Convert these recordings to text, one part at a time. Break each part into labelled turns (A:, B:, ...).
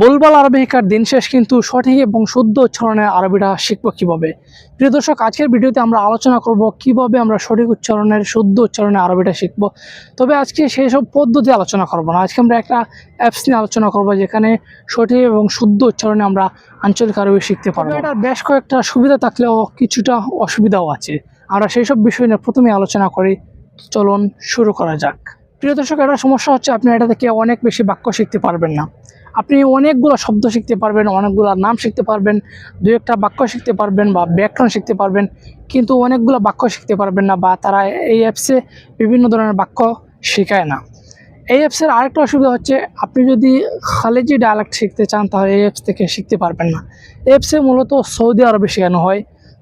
A: বলবাল আরবি শিক্ষার দিন শেষ কিন্তু সঠিক এবং শুদ্ধ উচ্চারণে আরবিটা শিখব কীভাবে? প্রিয় দর্শক, আজকের ভিডিওতে আমরা আলোচনা করব কীভাবে আমরা সঠিক উচ্চারণের শুদ্ধ উচ্চারণে আরবিটা শিখব। তবে আজকে সেই সব পদ্ধতি আলোচনা করব না। আজকে আমরা একটা অ্যাপস নিয়ে আলোচনা করব যেখানে সঠিক এবং শুদ্ধ উচ্চারণে আমরা আঞ্চলিক আরবি শিখতে পারব। এটার বেশ কয়েকটা সুবিধা থাকলেও কিছুটা অসুবিধাও আছে। আমরা সেই সব বিষয় নিয়ে প্রথমে আলোচনা করি। চলুন শুরু করা যাক। প্রিয় দর্শক, একটা সমস্যা হচ্ছে আপনি এটা থেকে অনেক বেশি বাক্য শিখতে পারবেন না। আপনি অনেকগুলো শব্দ শিখতে পারবেন, অনেকগুলো নাম শিখতে পারবেন, দু একটা বাক্য শিখতে পারবেন বা ব্যাকরণ শিখতে পারবেন, কিন্তু অনেকগুলো বাক্য শিখতে পারবেন না বা তারা এই অ্যাপসে বিভিন্ন ধরনের বাক্য শেখায় না। এই অ্যাপসের আরেকটা অসুবিধা হচ্ছে, আপনি যদি খালেজি ডায়ালেক্ট শিখতে চান, তাহলে এই অ্যাপস থেকে শিখতে পারবেন না। এই অ্যাপসে মূলত সৌদি আরবে শেখানো হয়।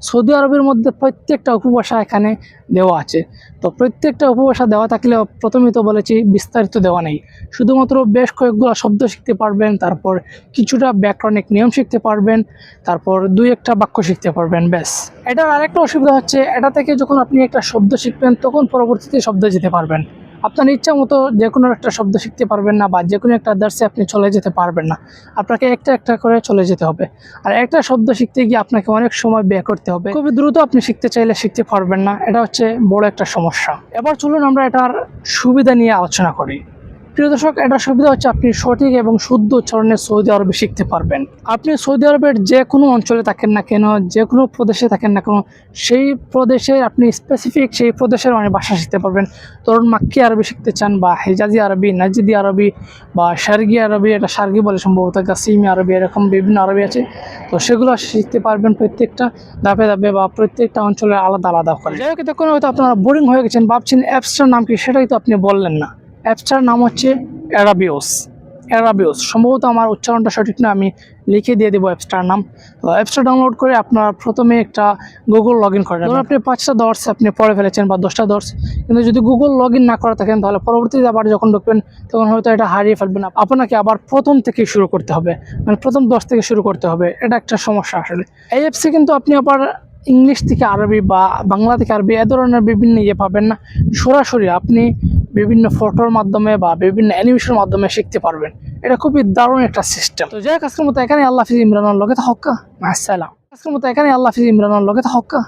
A: সৌদি আরবের মধ্যে প্রত্যেকটা উপভাষা এখানে দেওয়া আছে। তো প্রত্যেকটা উপভাষা দেওয়া থাকলে প্রথমেই তো বলেছি, বিস্তারিত দেওয়া নেই। শুধুমাত্র বেশ কয়েকগুলো শব্দ শিখতে পারবেন, তারপর কিছুটা ব্যাকরণিক নিয়ম শিখতে পারবেন, তারপর দুই একটা বাক্য শিখতে পারবেন, ব্যাস। এটার আরেকটা অসুবিধা হচ্ছে, এটা থেকে যখন আপনি একটা শব্দ শিখবেন, তখন পরবর্তীতে শব্দ যেতে পারবেন। আপনার ইচ্ছা মতো যে কোনো একটা শব্দ শিখতে পারবেন না বা যে কোনো একটা আদার্সে আপনি চলে যেতে পারবেন না। আপনাকে একটা একটা করে চলে যেতে হবে। আর একটা শব্দ শিখতে গিয়ে আপনাকে অনেক সময় ব্যয় করতে হবে। খুবই দ্রুত আপনি শিখতে চাইলে শিখতে পারবেন না। এটা হচ্ছে বড় একটা সমস্যা। এবার চলুন আমরা এটার সুবিধা নিয়ে আলোচনা করি। প্রিয় দর্শক এটার সুবিধা হচ্ছে আপনি সঠিক এবং শুদ্ধ উচ্চারণে সৌদি আরবে শিখতে পারবেন। আপনি সৌদি আরবের যে কোনো অঞ্চলে থাকেন না কেন, যে কোনো প্রদেশে থাকেন না কেন, সেই প্রদেশে আপনি স্পেসিফিক সেই প্রদেশের মানে ভাষা শিখতে পারবেন। ধরুন, মাক্কি আরবি শিখতে চান বা হেজাজি আরবি, নাজিদি আরবি বা সার্গি আরবি, এটা সার্গি বলে সম্ভবত, গাসিমি আরবি, এরকম বিভিন্ন আরবি আছে। তো সেগুলো শিখতে পারবেন প্রত্যেকটা ধাপে ধাপে বা প্রত্যেকটা অঞ্চলে আলাদা আলাদা করে। যাই হোক তখন হয়তো আপনারা বোরিং হয়ে গেছেন, ভাবছেন অ্যাপসটার নাম কি সেটাই তো আপনি বললেন না। অ্যাপসটার নাম হচ্ছে অ্যারাবিওস। অ্যারাবিওস, সম্ভবত আমার উচ্চারণটা সঠিক না, আমি লিখে দিয়ে দেবো অ্যাপসটার নাম। অ্যাপসটা ডাউনলোড করে আপনার প্রথমে একটা গুগল লগ ইন ধরুন আপনি পাঁচটা দর্স আপনি পড়ে ফেলেছেন বা দশটা দর্স কিন্তু যদি গুগল লগ না করে থাকেন, তাহলে পরবর্তীতে আবার যখন ঢুকবেন, তখন হয়তো এটা হারিয়ে ফেলবেন। আপনাকে আবার প্রথম থেকে শুরু করতে হবে মানে প্রথম দশ থেকে শুরু করতে হবে, এটা একটা সমস্যা আসলে। এই অ্যাপসে কিন্তু আপনি আবার ইংলিশ থেকে আরবি বা বাংলা থেকে আরবি, এ ধরনের বিভিন্ন ইয়ে পাবেন না। সরাসরি আপনি বিভিন্ন ফটোর মাধ্যমে বা বিভিন্ন অ্যানিমেশনের মাধ্যমে শিখতে পারবেন। এটা খুবই দারুণ একটা সিস্টেম তো যাই কাজকের মতো এখানে আল্লাহ হাফিজ ইমরানের লগে হক্কা আসসালাম আজকের মতো এখানে আল্লাহ হাফিজ ইমরানের লগে হক্কা